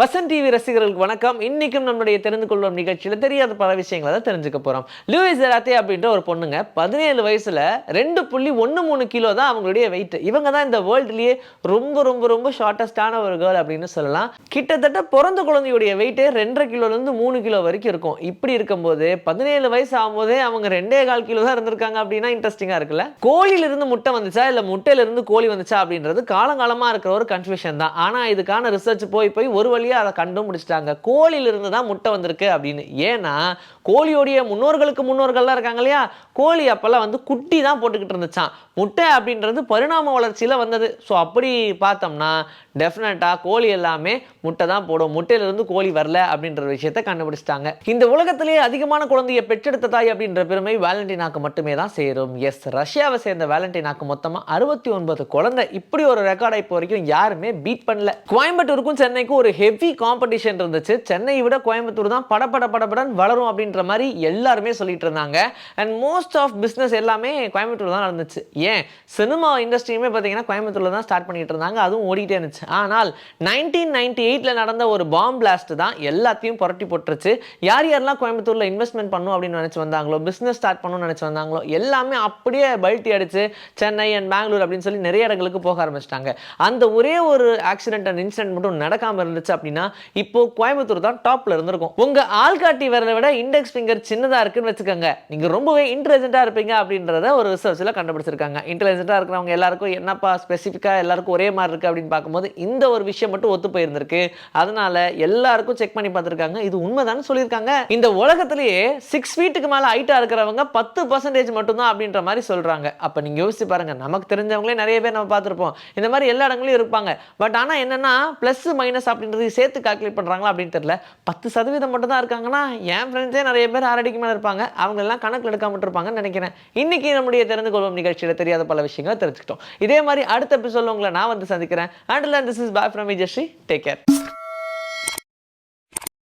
Vasan TV ரசிகர்களுக்கு வணக்கம். இன்றைக்கும் நம்மளுடைய தெரிந்து கொள்வோம் நிகழ்ச்சியில் தெரியாத பல விஷயங்களை தான் தெரிஞ்சுக்க போகிறோம் லூயிஸ் ராத்தே அப்படின்ற ஒரு பொண்ணுங்க பதினேழு வயசுல ரெண்டு புள்ளி ஒன்று மூணு கிலோ தான் அவங்களுடைய வெயிட் இவங்க தான் இந்த வேர்ல்டுலேயே ரொம்ப ரொம்ப ரொம்ப ஷார்ட்டஸ்டான ஒரு கேர்ள் அப்படின்னு சொல்லலாம். கிட்டத்தட்ட பிறந்த குழந்தையுடைய வெயிட்டே ரெண்டரை கிலோலேருந்து மூணு கிலோ வரைக்கும் இருக்கும். இப்படி இருக்கும்போது பதினேழு வயசு ஆகும்போதே அவங்க ரெண்டே கால் கிலோ தான் இருந்திருக்காங்க அப்படின்னா இன்ட்ரெஸ்டிங்காக இருக்குல்ல? கோழியிலிருந்து முட்டை வந்துச்சா? இல்லை முட்டையிலிருந்து கோழி வந்துச்சா அப்படின்றது காலங்காலமாக இருக்கிற ஒரு கன்ஃபியூஷன் தான். ஆனால் இதுக்கான ரிசர்ச் போய் போய் ஒரு வழி வழியா அதை கண்டுபிடிச்சிட்டாங்க. கோழியிலிருந்து தான் முட்டை வந்திருக்கு அப்படின்னு. ஏன்னா கோழியோடைய முன்னோர்களுக்கு முன்னோர்கள்லாம் இருக்காங்க இல்லையா? கோழி அப்பெல்லாம் வந்து குட்டி தான் போட்டுக்கிட்டு இருந்துச்சான் முட்டை அப்படின்றது பரிணாம வளர்ச்சியில் வந்தது. ஸோ அப்படி பார்த்தோம்னா டெஃபினட்டாக கோழி எல்லாமே முட்டை தான் போடும். முட்டையிலிருந்து கோழி வரல அப்படின்ற விஷயத்தை கண்டுபிடிச்சிட்டாங்க. இந்த உலகத்திலேயே அதிகமான குழந்தையை பெற்றெடுத்த தாய் அப்படின்ற பெருமை வேலண்டினாக்கு மட்டுமே தான் சேரும். எஸ் ரஷ்யாவை சேர்ந்த வேலண்டினாக்கு மொத்தமாக அறுபத்தி ஒன்பது குழந்தை. இப்படி ஒரு ரெக்கார்டை இப்போ வரைக்கும் யாருமே பீட் பண்ணல. கோயம்புத்தூருக்கும் சென்னைக்கும் ஒரு ஹெவி காம்படிஷன் இருந்துச்சு. சென்னையை விட கோயம்புத்தூர் தான் படப்பட படபடன் வளரும் அப்படின்ற மாதிரி எல்லாருமே சொல்லிட்டு இருந்தாங்க. அண்ட் மோஸ்ட் ஆஃப் பிஸ்னஸ் எல்லாமே கோயம்புத்தூர் தான் நடந்துச்சு. ஏன்? சினிமா இண்டஸ்ட்ரியுமே பார்த்தீங்கன்னா கோயம்புத்தூரில் தான் ஸ்டார்ட் பண்ணிட்டு இருந்தாங்க. அதுவும் ஓடிட்டே இருந்துச்சு. ஆனால் நைன்டீன் நைன்டி வீட்டில் நடந்த ஒரு பாம் பிளாஸ்ட் தான் எல்லாத்தையும் புரட்டி போட்டுருச்சு. யார் யாரெல்லாம் கோயம்புத்தூரில் இன்வெஸ்ட்மெண்ட் பண்ணும் அப்படின்னு நினச்சி வந்தாங்களோ பிஸ்னஸ் ஸ்டார்ட் பண்ணணும்னு நினச்சி வந்தாங்களோ எல்லாமே அப்படியே பல்ட்டி அடிச்சு சென்னை அண்ட் பெங்களூர் அப்படின்னு சொல்லி நிறைய இடங்களுக்கு போக ஆரம்பிச்சிட்டாங்க. அந்த ஒரே ஒரு ஆக்சிடென்ட் அண்ட் இன்சிடென்ட் மட்டும் நடக்காமல் இருந்துச்சு அப்படின்னா இப்போ கோயம்புத்தூர் தான் டாப்ல இருந்திருக்கும். உங்க ஆள்காட்டி விரலை விட இண்டெக்ஸ் ஃபிங்கர் சின்னதாக இருக்குன்னு வச்சுக்கோங்க. நீங்க ரொம்பவே இன்டெலிஜென்ட்டாக இருப்பீங்க அப்படின்றத ஒரு ரிசர்ச்சில் கண்டுபிடிச்சிருக்காங்க. இன்டெலிஜென்ட்டாக இருக்கிறவங்க எல்லாருக்கும் என்னப்பா ஸ்பெசிஃபிக்காக எல்லாருக்கும் ஒரே மாதிரி இருக்கு அப்படின்னு பார்க்கும்போது இந்த ஒரு விஷயம் மட்டும் ஒத்து போயிருந்திருக்கு. அதனால எல்லாருக்கும் செக் பண்ணி பார்த்திருக்காங்க. இது உண்மைதான்னு சொல்லியிருக்காங்க. இந்த உலகத்திலேயே சிக்ஸ் ஃபீட்டுக்கு மேல ஹைட்டா இருக்கிறவங்க பத்து பர்சன்டேஜ் மட்டும்தான் அப்படின்ற மாதிரி சொல்றாங்க. அப்ப நீங்க யோசிச்சு பாருங்க. நமக்கு தெரிஞ்சவங்களே நிறைய பேர் நம்ம பார்த்திருப்போம். இந்த மாதிரி எல்லா இடங்களையும் இருப்பாங்க. பட் ஆனா என்னென்னா ப்ளஸ் மைனஸ் அப்படின்றது சேர்த்து கால்குலேட் பண்றாங்களா அப்படின்னு தெரியல. பத்து சதவீதம் மட்டும் தான் இருக்காங்கன்னா என் ஃப்ரெண்ட்ஸே நிறைய பேர் ஆறடிக்கு மேலே இருப்பாங்க. அவங்க எல்லாம் கணக்கில் எடுக்காம இருப்பாங்கன்னு நினைக்கிறேன். இன்னைக்கு நம்முடைய தெரிந்து கொள்வோம் நிகழ்ச்சியில் தெரியாத பல விஷயங்களை தெரிஞ்சுக்கிட்டோம். இதே மாதிரி அடுத்த எபிசோட உங்களை நான் வந்து சந்திக்கிறேன். And this is bye from Vijayasri take care